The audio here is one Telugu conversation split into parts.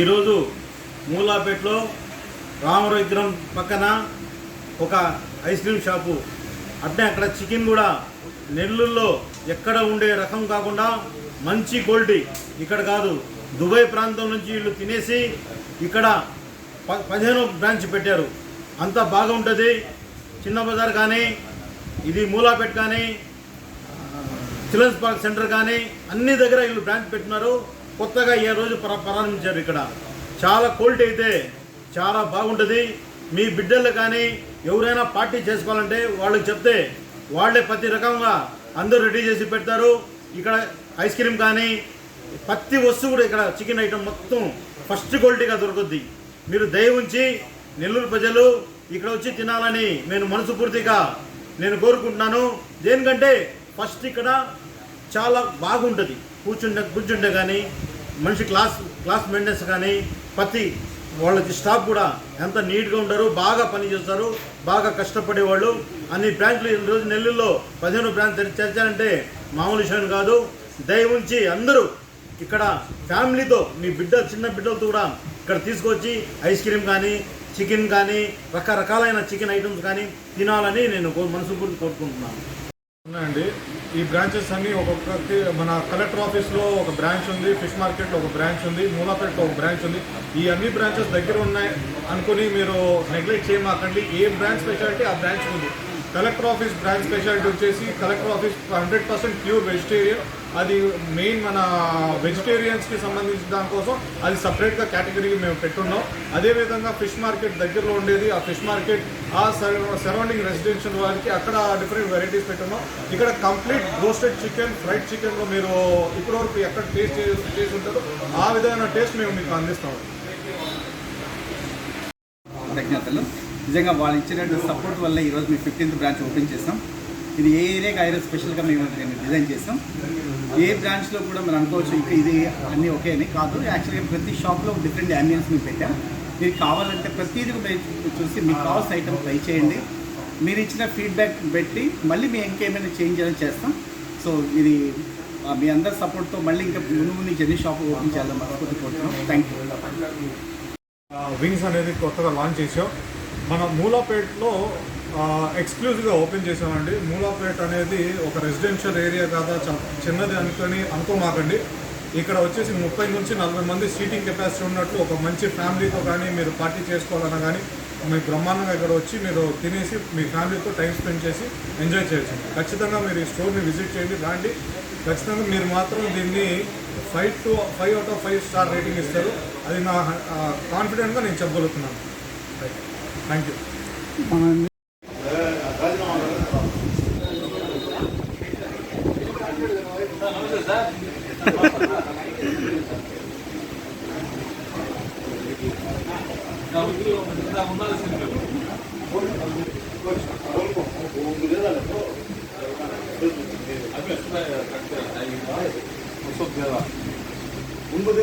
ఈరోజు మూలాపేటలో రామర విగ్రహం పక్కన ఒక ఐస్ క్రీమ్ షాపు. అట్నే అక్కడ చికెన్ కూడా నెల్లూరులో ఎక్కడ ఉండే రకం కాకుండా మంచి క్వాలిటీ ఇక్కడ కాదు. దుబాయ్ ప్రాంతం నుంచి వీళ్ళు తినేసి ఇక్కడ ప పదిహేను బ్రాంచ్ పెట్టారు. అంత బాగుంటుంది చిన్న బజార్ కానీ ఇది మూలాపేట కానీ చిల్డ్రన్స్ పార్క్ సెంటర్ కానీ అన్ని దగ్గర వీళ్ళు బ్రాంచ్ పెట్టినారు కొత్తగా ఏ రోజు ప్ర- ప్రారంభించారు ఇక్కడ? చాలా క్వాలిటీ అయితే చాలా బాగుంటుంది. మీ బిడ్డలు కానీ ఎవరైనా పార్టీ చేసుకోవాలంటే వాళ్ళకి చెప్తే వాళ్ళే ప్రతి రకంగా అందరూ రెడీ చేసి పెడతారు. ఇక్కడ ఐస్ క్రీమ్ కానీ ప్రతి వస్తువు కూడా ఇక్కడ చికెన్ ఐటమ్ మొత్తం ఫస్ట్ క్వాలిటీగా దొరుకుద్ది. మీరు దయ ఉంచి నెల్లూరు ప్రజలు ఇక్కడ వచ్చి తినాలని నేను మనసుపూర్తిగా నేను కోరుకుంటున్నాను. దేనికంటే ఫస్ట్ ఇక్కడ చాలా బాగుంటుంది. కూర్చుండే కూర్చుంటే కానీ మనిషి క్లాస్ క్లాస్ మెయింటెనెన్స్ కానీ ప్రతి వాళ్ళకి స్టాఫ్ కూడా ఎంత నీట్గా ఉండరు బాగా పని చేస్తారు బాగా కష్టపడేవాళ్ళు. అన్ని బ్రాంచ్లు ఈరోజు రోజు నెల్లూరులో పదిహేను బ్రాంచ్ తెరిచారంటే మామూలు విషయం కాదు. దయవుంచి అందరూ ఇక్కడ ఫ్యామిలీతో మీ బిడ్డ చిన్న బిడ్డలతో కూడా ఇక్కడ తీసుకొచ్చి ఐస్ క్రీమ్ కానీ చికెన్ కానీ రకరకాలైన చికెన్ ఐటమ్స్ కానీ తినాలని నేను కో- కోరుకుంటున్నాను. ఉన్నాయండి. ఈ బ్రాంచెస్ అన్ని ఒక్కొక్కటి మన కలెక్టర్ ఆఫీస్లో ఒక బ్రాంచ్ ఉంది ఫిష్ మార్కెట్లో ఒక బ్రాంచ్ ఉంది మూలాపేటలో ఒక బ్రాంచ్ ఉంది. ఈ అన్ని బ్రాంచెస్ దగ్గర ఉన్నాయి అనుకుని మీరు నెగ్లెక్ట్ చేయమాకండి. ఏ బ్రాంచ్ స్పెషాలిటీ ఆ బ్రాంచ్ ఉంది. కలెక్టర్ ఆఫీస్ బ్రాంచ్ స్పెషాలిటీ వచ్చేసి collector office hundred percent pure vegetarian అది మెయిన్ మన వెజిటేరియన్స్కి సంబంధించిన దానికోసం అది సపరేట్గా కేటగిరీ మేము పెట్టున్నాం. అదేవిధంగా ఫిష్ మార్కెట్ దగ్గరలో ఉండేది. ఆ ఫిష్ మార్కెట్ ఆ సరౌండింగ్ రెసిడెన్షియల్ వారికి అక్కడ డిఫరెంట్ వెరైటీస్ పెట్టున్నాం. ఇక్కడ కంప్లీట్ రోస్టెడ్ చికెన్ ఫ్రైడ్ చికెన్లో మీరు ఇప్పటివరకు ఎక్కడ టేస్ట్ చేసి ఉంటారో ఆ విధమైన టేస్ట్ మేము మీకు అందిస్తాం. కృతజ్ఞతలు నిజంగా వాళ్ళు ఇచ్చిన సపోర్ట్ వల్ల ఈరోజు మీ ఫిఫ్టీన్త్ బ్రాంచ్ ఓపెన్ చేస్తాం ఇది ఏ ఏరియాకి ఐరో స్పెషల్గా మేము డిజైన్ చేస్తాం. ఏ బ్రాంచ్లో కూడా మనం అనుకోవచ్చు ఇంకా ఇది అన్నీ ఓకే అని కాదు. యాక్చువల్గా ప్రతి షాప్లో డిఫరెంట్ అంబియన్స్ మేము పెట్టాం. మీరు కావాలంటే ప్రతిదీ మీరు చూసి మీకు కావాల్సిన ఐటమ్ ట్రై చేయండి. మీరు ఇచ్చిన ఫీడ్బ్యాక్ పెట్టి మళ్ళీ మేము ఇంకేమైనా చేంజ్ అనేది చేస్తాం. సో ఇది మీ అందరి సపోర్ట్తో మళ్ళీ ఇంకా ముందు ముందు జర్నీ షాప్ ఓపెన్ చేయాలని మనస్ఫూర్తి కోరుతున్నాం. థ్యాంక్ యూ వింగ్స్ అనేది కొత్తగా లాంచ్ చేసాం. మన మూలాపేటలో ఎక్స్క్లూజివ్గా ఓపెన్ చేసామండి మూలాపేట అనేది ఒక రెసిడెన్షియల్ ఏరియా కాదా చిన్నది అనుకొని అనుకోమాకండి. ఇక్కడ వచ్చేసి ముప్పై నుంచి నలభై మంది సీటింగ్ కెపాసిటీ ఉన్నట్లు ఒక మంచి ఫ్యామిలీతో కానీ మీరు పార్టీ చేసుకోవాలన్నా కానీ మీకు బ్రహ్మాండంగా ఇక్కడ వచ్చి మీరు తినేసి మీ ఫ్యామిలీతో టైం స్పెండ్ చేసి ఎంజాయ్ చేయొచ్చు. ఖచ్చితంగా మీరు ఈ స్టోర్ని విజిట్ చేయండి రాండి. ఖచ్చితంగా మీరు మాత్రం దీన్ని five to five out of five star rating ఇస్తారు. అది నా కాన్ఫిడెంట్గా నేను చెప్పగలుగుతున్నాను. థ్యాంక్ యూ ஒன்பது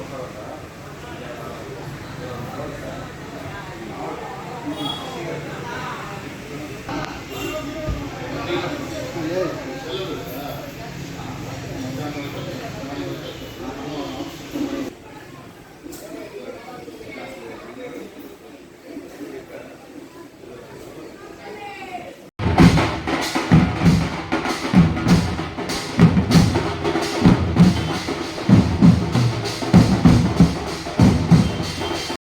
কথা